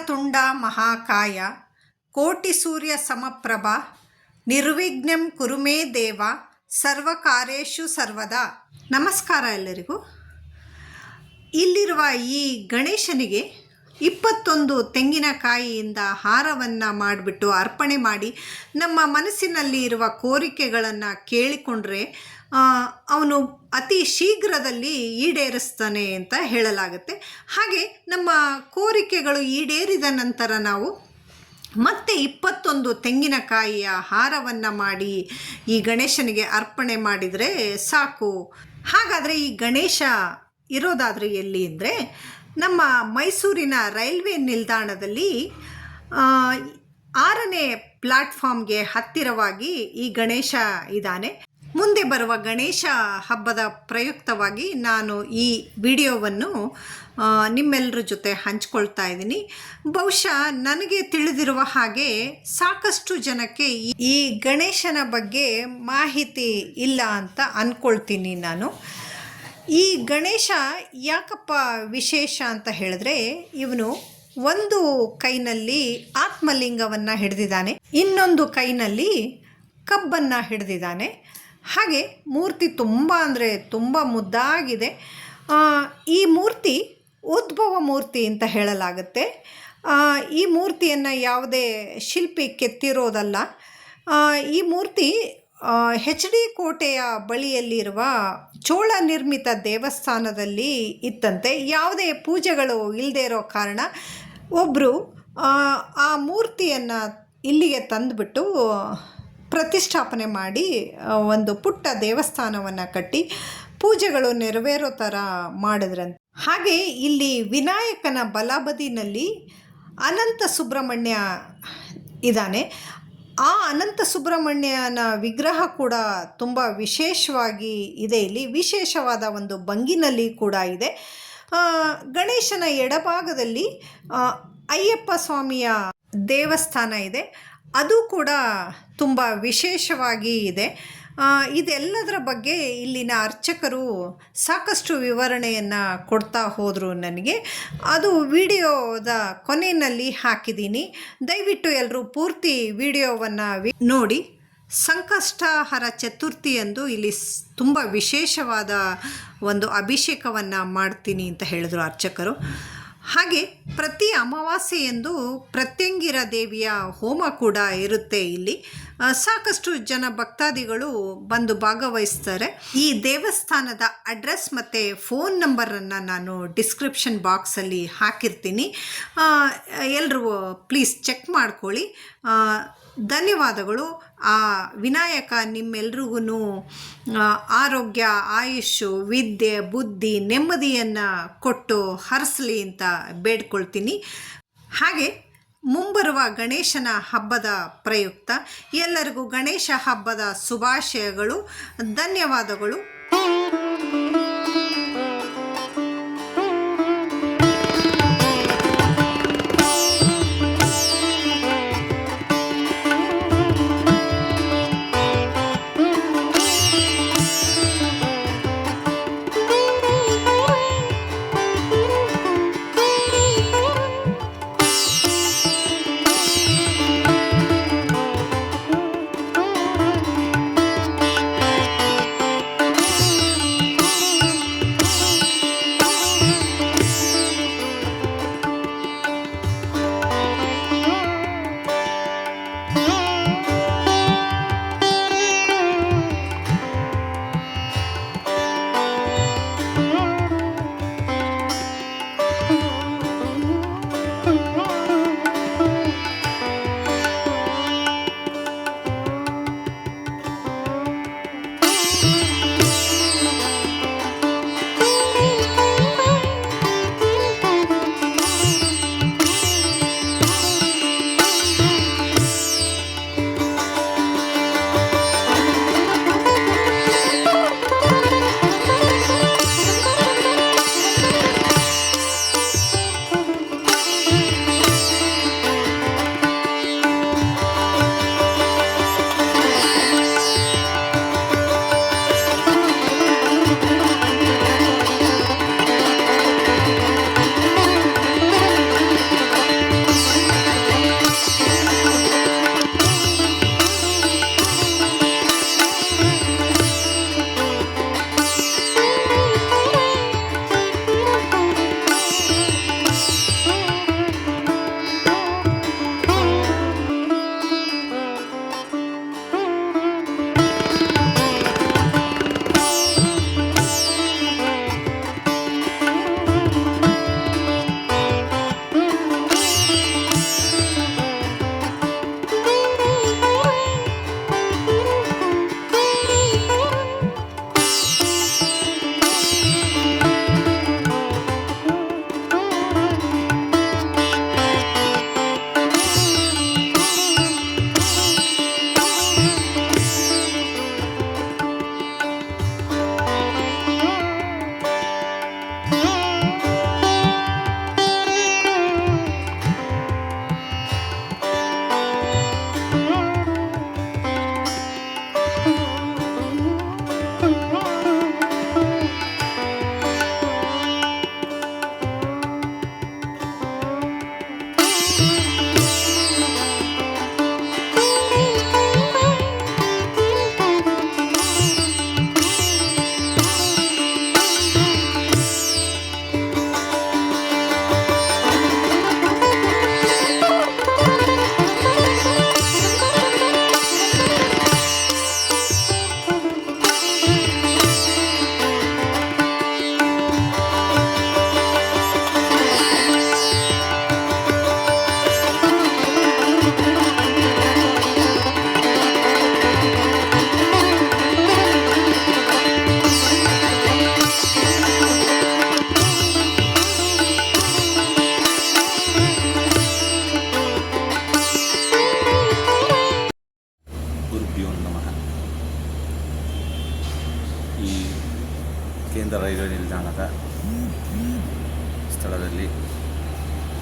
ವಕ್ರತುಂಡ ಮಹಾಕಾಯ, ಕೋಟಿ ಸೂರ್ಯ ಸಮಪ್ರಭ, ನಿರ್ವಿಘ್ನಂ ಕುರುಮೇ ದೇವ ಸರ್ವಕಾರ್ಯೇಷು ಸರ್ವದಾ. ನಮಸ್ಕಾರ ಎಲ್ಲರಿಗೂ. ಇಲ್ಲಿರುವ ಈ ಗಣೇಶನಿಗೆ ಇಪ್ಪತ್ತೊಂದು ತೆಂಗಿನಕಾಯಿಯಿಂದ ಹಾರವನ್ನು ಮಾಡಿಬಿಟ್ಟು ಅರ್ಪಣೆ ಮಾಡಿ ನಮ್ಮ ಮನಸ್ಸಿನಲ್ಲಿ ಇರುವ ಕೋರಿಕೆಗಳನ್ನು ಕೇಳಿಕೊಂಡ್ರೆ ಅವನು ಅತಿ ಶೀಘ್ರದಲ್ಲಿ ಈಡೇರಿಸ್ತಾನೆ ಅಂತ ಹೇಳಲಾಗುತ್ತೆ. ಹಾಗೆ ನಮ್ಮ ಕೋರಿಕೆಗಳು ಈಡೇರಿದ ನಂತರ ನಾವು ಮತ್ತೆ ಇಪ್ಪತ್ತೊಂದು ತೆಂಗಿನಕಾಯಿಯ ಹಾರವನ್ನು ಮಾಡಿ ಈ ಗಣೇಶನಿಗೆ ಅರ್ಪಣೆ ಮಾಡಿದರೆ ಸಾಕು. ಹಾಗಾದರೆ ಈ ಗಣೇಶ ಇರೋದಾದರೆ ಎಲ್ಲಿ ಅಂದರೆ ನಮ್ಮ ಮೈಸೂರಿನ ರೈಲ್ವೆ ನಿಲ್ದಾಣದಲ್ಲಿ ಆರನೇ ಪ್ಲಾಟ್ಫಾರ್ಮ್ಗೆ ಹತ್ತಿರವಾಗಿ ಈ ಗಣೇಶ ಇದ್ದಾನೆ. ಮುಂದೆ ಬರುವ ಗಣೇಶ ಹಬ್ಬದ ಪ್ರಯುಕ್ತವಾಗಿ ನಾನು ಈ ವಿಡಿಯೋವನ್ನು ನಿಮ್ಮೆಲ್ಲರ ಜೊತೆ ಹಂಚ್ಕೊಳ್ತಾ ಇದ್ದೀನಿ. ಬಹುಶಃ ನನಗೆ ತಿಳಿದಿರುವ ಹಾಗೆ ಸಾಕಷ್ಟು ಜನಕ್ಕೆ ಈ ಗಣೇಶನ ಬಗ್ಗೆ ಮಾಹಿತಿ ಇಲ್ಲ ಅಂತ ಅಂದ್ಕೊಳ್ತೀನಿ ನಾನು. ಈ ಗಣೇಶ ಯಾಕಪ್ಪ ವಿಶೇಷ ಅಂತ ಹೇಳಿದ್ರೆ ಇವನು ಒಂದು ಕೈನಲ್ಲಿ ಆತ್ಮಲಿಂಗವನ್ನು ಹಿಡಿದಿದ್ದಾನೆ, ಇನ್ನೊಂದು ಕೈನಲ್ಲಿ ಕಬ್ಬನ್ನು ಹಿಡಿದಿದ್ದಾನೆ. ಹಾಗೆ ಮೂರ್ತಿ ತುಂಬ ಅಂದರೆ ತುಂಬ ಮುದ್ದಾಗಿದೆ. ಈ ಮೂರ್ತಿ ಉದ್ಭವ ಮೂರ್ತಿ ಅಂತ ಹೇಳಲಾಗುತ್ತೆ. ಈ ಮೂರ್ತಿಯನ್ನು ಯಾವುದೇ ಶಿಲ್ಪಿ ಕೆತ್ತಿರೋದಲ್ಲ. ಈ ಮೂರ್ತಿ ಹೆಚ್ ಡಿ ಕೋಟೆಯ ಬಳಿಯಲ್ಲಿರುವ ಚೋಳ ನಿರ್ಮಿತ ದೇವಸ್ಥಾನದಲ್ಲಿ ಇತ್ತಂತೆ. ಯಾವುದೇ ಪೂಜೆಗಳು ಇಲ್ಲದೆ ಇರೋ ಕಾರಣ ಒಬ್ಬರು ಆ ಮೂರ್ತಿಯನ್ನು ಇಲ್ಲಿಗೆ ತಂದುಬಿಟ್ಟು ಪ್ರತಿಷ್ಠಾಪನೆ ಮಾಡಿ ಒಂದು ಪುಟ್ಟ ದೇವಸ್ಥಾನವನ್ನು ಕಟ್ಟಿ ಪೂಜೆಗಳು ನೆರವೇರೋ ಥರ ಮಾಡಿದ್ರಂತೆ. ಹಾಗೆ ಇಲ್ಲಿ ವಿನಾಯಕನ ಬಲಬದಿನಲ್ಲಿ ಅನಂತ ಸುಬ್ರಹ್ಮಣ್ಯ ಇದ್ದಾನೆ. ಆ ಅನಂತ ಸುಬ್ರಹ್ಮಣ್ಯನ ವಿಗ್ರಹ ಕೂಡ ತುಂಬ ವಿಶೇಷವಾಗಿ ಇದೆ ಇಲ್ಲಿ. ವಿಶೇಷವಾದ ಒಂದು ಬಂಗಿನಲ್ಲಿ ಕೂಡ ಇದೆ. ಗಣೇಶನ ಎಡಭಾಗದಲ್ಲಿ ಅಯ್ಯಪ್ಪ ಸ್ವಾಮಿಯ ದೇವಸ್ಥಾನ ಇದೆ. ಅದು ಕೂಡ ತುಂಬ ವಿಶೇಷವಾಗಿ ಇದೆ. ಇದೆಲ್ಲದರ ಬಗ್ಗೆ ಇಲ್ಲಿನ ಅರ್ಚಕರು ಸಾಕಷ್ಟು ವಿವರಣೆಯನ್ನು ಕೊಡ್ತಾ ಹೋದರು ನನಗೆ. ಅದು ವಿಡಿಯೋದ ಕೊನೆಯಲ್ಲಿ ಹಾಕಿದ್ದೀನಿ. ದಯವಿಟ್ಟು ಎಲ್ಲರೂ ಪೂರ್ತಿ ವಿಡಿಯೋವನ್ನು ನೋಡಿ. ಸಂಕಷ್ಟಹರ ಚತುರ್ಥಿಯಂದು ಇಲ್ಲಿ ತುಂಬ ವಿಶೇಷವಾದ ಒಂದು ಅಭಿಷೇಕವನ್ನು ಮಾಡ್ತೀನಿ ಅಂತ ಹೇಳಿದರು ಅರ್ಚಕರು. ಹಾಗೆ ಪ್ರತಿ ಅಮಾವಾಸ್ಯೆಯಂದು ಪ್ರತ್ಯಂಗಿರ ದೇವಿಯ ಹೋಮ ಕೂಡ ಇರುತ್ತೆ ಇಲ್ಲಿ. ಸಾಕಷ್ಟು ಜನ ಭಕ್ತಾದಿಗಳು ಬಂದು ಭಾಗವಹಿಸ್ತಾರೆ. ಈ ದೇವಸ್ಥಾನದ ಅಡ್ರೆಸ್ ಮತ್ತು ಫೋನ್ ನಂಬರನ್ನು ನಾನು ಡಿಸ್ಕ್ರಿಪ್ಷನ್ ಬಾಕ್ಸಲ್ಲಿ ಹಾಕಿರ್ತೀನಿ. ಎಲ್ಲರೂ ಪ್ಲೀಸ್ ಚೆಕ್ ಮಾಡ್ಕೊಳ್ಳಿ. ಧನ್ಯವಾದಗಳು. ಆ, ವಿನಾಯಕ ನಿಮ್ಮೆಲ್ರಿಗೂ ಆರೋಗ್ಯ ಆಯುಷು ವಿದ್ಯೆ, ಬುದ್ಧಿ, ನೆಮ್ಮದಿಯನ್ನು ಕೊಟ್ಟು ಹರಿಸಲಿ ಅಂತ ಬೇಡ್ಕೊಳ್ತೀನಿ. ಹಾಗೆ ಮುಂಬರುವ ಗಣೇಶನ ಹಬ್ಬದ ಪ್ರಯುಕ್ತ. ಎಲ್ಲರಿಗೂ ಗಣೇಶ ಹಬ್ಬದ ಶುಭಾಶಯಗಳು ಧನ್ಯವಾದಗಳು.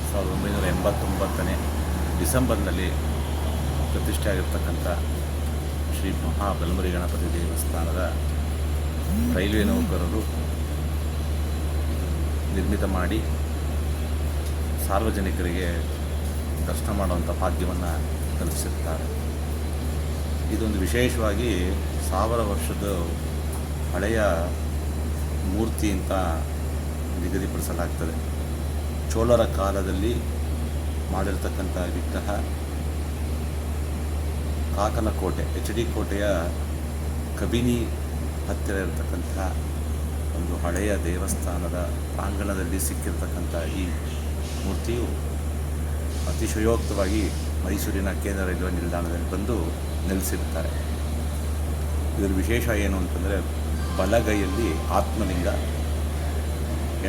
ಸಾವಿರದ ಒಂಬೈನೂರ ಎಂಬತ್ತೊಂಬತ್ತನೇ ಡಿಸೆಂಬರ್ನಲ್ಲಿ ಪ್ರತಿಷ್ಠೆ ಆಗಿರ್ತಕ್ಕಂಥ ಶ್ರೀ ಮಹಾಬಲಮುರಿ ಗಣಪತಿ ದೇವಸ್ಥಾನದ ರೈಲ್ವೆ ನೌಕರರು ನಿರ್ಮಿತ ಮಾಡಿ ಸಾರ್ವಜನಿಕರಿಗೆ ದರ್ಶನ ಮಾಡುವಂಥ ಭಾಗ್ಯವನ್ನು ಕಲ್ಪಿಸಿರ್ತಾರೆ ಇದೊಂದು ವಿಶೇಷವಾಗಿ ಸಾವಿರ ವರ್ಷದ ಹಳೆಯ ಮೂರ್ತಿ ಅಂತ ನಿಗದಿಪಡಿಸಲಾಗ್ತದೆ. ಚೋಳರ ಕಾಲದಲ್ಲಿ ಮಾಡಿರ್ತಕ್ಕಂಥ ವಿಗ್ರಹ ಕಾಕನ ಕೋಟೆ ಎಚ್ ಡಿ ಕೋಟೆಯ ಕಬಿನಿ ಹತ್ತಿರ ಇರತಕ್ಕಂತಹ ಒಂದು ಹಳೆಯ ದೇವಸ್ಥಾನದ ಪ್ರಾಂಗಣದಲ್ಲಿ ಸಿಕ್ಕಿರ್ತಕ್ಕಂಥ ಈ ಮೂರ್ತಿಯು ಅತಿಶಯೋಕ್ತವಾಗಿ ಮೈಸೂರಿನ ಕೇಂದ್ರ ರೈಲ್ವೆ ನಿಲ್ದಾಣದಲ್ಲಿ ಬಂದು ನೆಲೆಸಿರ್ತಾರೆ ಇದರ ವಿಶೇಷ ಏನು ಅಂತಂದರೆ ಬಲಗೈಯಲ್ಲಿ ಆತ್ಮಲಿಂಗ,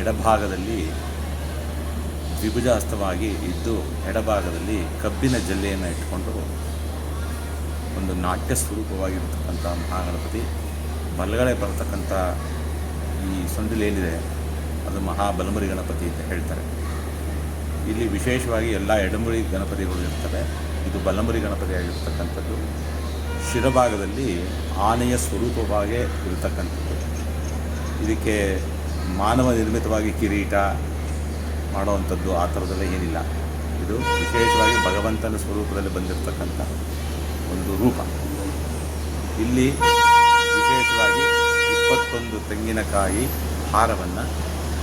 ಎಡಭಾಗದಲ್ಲಿ ದ್ವಿಭುಜ ಹಸ್ತವಾಗಿ ಇದ್ದು ಎಡಭಾಗದಲ್ಲಿ ಕಬ್ಬಿನ ಜಲ್ಲೆಯನ್ನು ಇಟ್ಟುಕೊಂಡು ಒಂದು ನಾಟ್ಯ ಸ್ವರೂಪವಾಗಿರ್ತಕ್ಕಂಥ ಮಹಾಗಣಪತಿ. ಬಲಗಡೆ ಬರತಕ್ಕಂಥ ಈ ಸೊಂಡಿಲೇನಿದೆ ಅದು ಮಹಾಬಲಮುರಿ ಗಣಪತಿ ಅಂತ ಹೇಳ್ತಾರೆ. ಇಲ್ಲಿ ವಿಶೇಷವಾಗಿ ಎಲ್ಲ ಎಡಮುರಿ ಗಣಪತಿಗಳು ಇರ್ತವೆ. ಇದು ಬಲಮುರಿ ಗಣಪತಿ ಆಗಿರ್ತಕ್ಕಂಥದ್ದು. ಶಿರಭಾಗದಲ್ಲಿ ಆನೆಯ ಸ್ವರೂಪವಾಗೇ ಇರತಕ್ಕಂಥದ್ದು. ಇದಕ್ಕೆ ಮಾನವ ನಿರ್ಮಿತವಾಗಿ ಕಿರೀಟ ಮಾಡುವಂಥದ್ದು ಆ ಥರದಲ್ಲ ಏನಿಲ್ಲ. ಇದು ವಿಶೇಷವಾಗಿ ಭಗವಂತನ ಸ್ವರೂಪದಲ್ಲಿ ಬಂದಿರತಕ್ಕಂಥ ಒಂದು ರೂಪ. ಇಲ್ಲಿ ವಿಶೇಷವಾಗಿ ಇಪ್ಪತ್ತೊಂದು ತೆಂಗಿನಕಾಯಿ ಹಾರವನ್ನು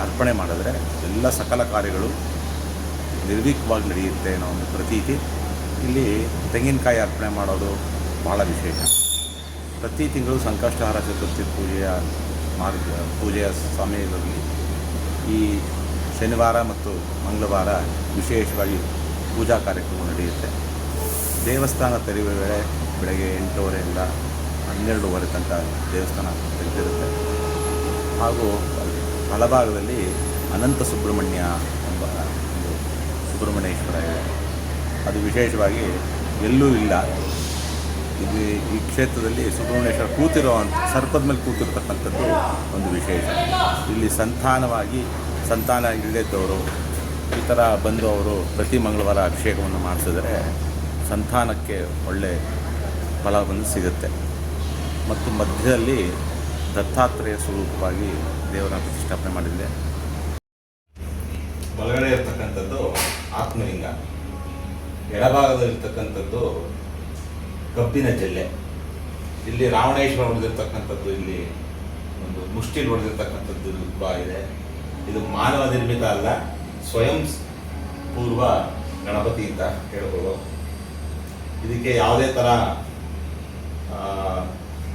ಅರ್ಪಣೆ ಮಾಡಿದ್ರೆ ಎಲ್ಲ ಸಕಲ ಕಾರ್ಯಗಳು ನಿರ್ವಿಘ್ನವಾಗಿ ನಡೆಯುತ್ತೆ ಅನ್ನೋ ಒಂದು ಪ್ರತೀತಿ. ಇಲ್ಲಿ ತೆಂಗಿನಕಾಯಿ ಅರ್ಪಣೆ ಮಾಡೋದು ಭಾಳ ವಿಶೇಷ. ಪ್ರತಿ ತಿಂಗಳು ಸಂಕಷ್ಟಹಾರ ಚತುರ್ಥಿ ಪೂಜೆಯ ಮಾರ್ಗ ಪೂಜೆಯ ಸಮಯದಲ್ಲಿ ಈ ಶನಿವಾರ ಮತ್ತು ಮಂಗಳವಾರ ವಿಶೇಷವಾಗಿ ಪೂಜಾ ಕಾರ್ಯಕ್ರಮ ನಡೆಯುತ್ತೆ. ದೇವಸ್ಥಾನ ತೆರೆಯುವ ವೇಳೆ ಬೆಳಗ್ಗೆ ಎಂಟೂವರೆಯಿಂದ ಹನ್ನೆರಡೂವರೆ ತನಕ ದೇವಸ್ಥಾನ ತೆಗೆದಿರುತ್ತೆ ಹಾಗೂ ಬಲಭಾಗದಲ್ಲಿ ಅನಂತ ಸುಬ್ರಹ್ಮಣ್ಯ ಎಂಬ ಒಂದು ಸುಬ್ರಹ್ಮಣ್ಯೇಶ್ವರ ಇದೆ. ಅದು ವಿಶೇಷವಾಗಿ ಎಲ್ಲೂ ಇಲ್ಲ. ಇದು ಈ ಕ್ಷೇತ್ರದಲ್ಲಿ ಸುಬ್ರಹ್ಮಣ್ಯೇಶ್ವರ ಕೂತಿರೋ ಸರ್ಪದ ಮೇಲೆ ಕೂತಿರ್ತಕ್ಕಂಥದ್ದು ಒಂದು ವಿಶೇಷ. ಇಲ್ಲಿ ಸಂತಾನವಾಗಿ ಸಂತಾನ ಇಲ್ಲದಿದ್ದವರು ಈ ಥರ ಬಂದು ಅವರು ಪ್ರತಿ ಮಂಗಳವಾರ ಅಭಿಷೇಕವನ್ನು ಮಾಡಿಸಿದರೆ ಸಂತಾನಕ್ಕೆ ಒಳ್ಳೆ ಫಲ ಬಂದು ಸಿಗುತ್ತೆ. ಮತ್ತು ಮಧ್ಯದಲ್ಲಿ ದತ್ತಾತ್ರೇಯ ಸ್ವರೂಪವಾಗಿ ದೇವರ ಪ್ರತಿಷ್ಠಾಪನೆ ಮಾಡಿದ್ದೆ ಬಲಗಡೆ ಇರ್ತಕ್ಕಂಥದ್ದು ಆತ್ಮಲಿಂಗ, ಎಡಭಾಗದಲ್ಲಿರ್ತಕ್ಕಂಥದ್ದು ಕಬ್ಬಿನ ಜಲ್ಲೆ. ಇಲ್ಲಿ ರಾವಣೇಶ್ವರ ಹೊಡೆದಿರ್ತಕ್ಕಂಥದ್ದು ಇಲ್ಲಿ ಒಂದು ಮುಷ್ಟಿಲ್ ಹೊಡೆದಿರ್ತಕ್ಕಂಥದ್ದು ರೂಪ ಇದೆ. ಇದು ಮಾನವ ನಿರ್ಮಿತ ಅಲ್ಲ, ಸ್ವಯಂ ಪೂರ್ವ ಗಣಪತಿ ಅಂತ ಹೇಳ್ಬೋದು ಇದಕ್ಕೆ ಯಾವುದೇ ಥರ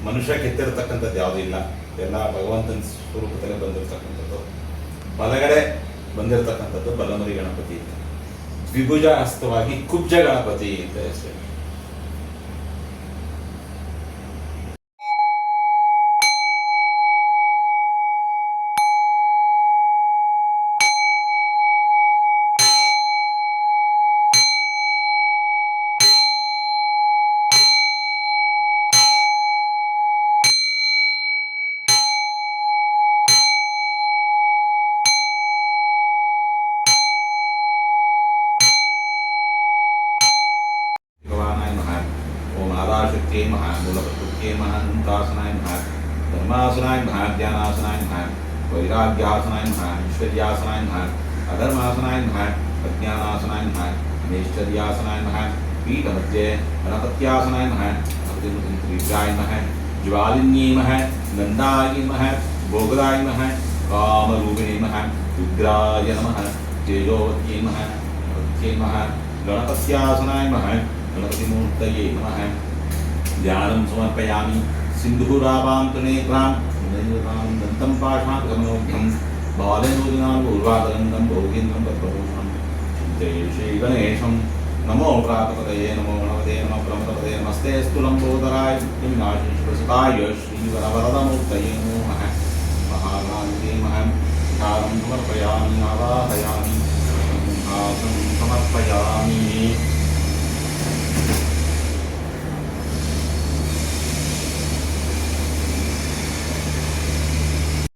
ಮನುಷ್ಯ ಕೆತ್ತಿರತಕ್ಕಂಥದ್ದು ಯಾವುದೂ ಇಲ್ಲ. ಎಲ್ಲ ಭಗವಂತನ ಸ್ವರೂಪದಲ್ಲೇ ಬಂದಿರತಕ್ಕಂಥದ್ದು. ಬಲಗಡೆ ಬಂದಿರತಕ್ಕಂಥದ್ದು ಬಲಮರಿ ಗಣಪತಿ ಅಂತ. ದ್ವಿಭುಜ ಹಸ್ತವಾಗಿ ಕುಬ್ಜ ಗಣಪತಿ ಅಂತ ಹೆಸರು. ते महामूलवस्तुभ्ये महानन्तासनाय महान् धर्मासनाय महान् ज्ञानासनाय महान् वैराग्यासनाय महान् ऐश्वर्यासनाय महान् अधर्मासनाय महान् अज्ञानासनाय महान् अनेश्वर्यासनाय महान् पीठमध्ये गणपत्यासनाय महान् भक्तिमुद्राय महान् ज्वालिन्ये महान् नन्दाय महान् भोगदाय महान् कामरूपिणे महान् रुद्राय नमः तेजोवत्ये महान् भक्त्ये महान् गणपत्यासनाय महान् गणपतिमूर्तये नमः ధ్యానం సమర్పయామి సింధూరావాంతనేత్రాం దంతం పాఠాగమనోగ్రం బాలయోజనాలు ఉర్వాదరంగం భోగేంద్రం తత్వరూపం చింతే శ్రీ గణేశం నమో ప్రాతపదయే నమో నవదే నమ ప్రమదపదే నమస్తే స్థూలంబోధరాయ నాశీశ్వసుతాయ శ్రీవరవరదమూర్తయే నమ మహాగాంధీ మహం కారం సమర్పయామి ఆవాహయామి సమర్పయామి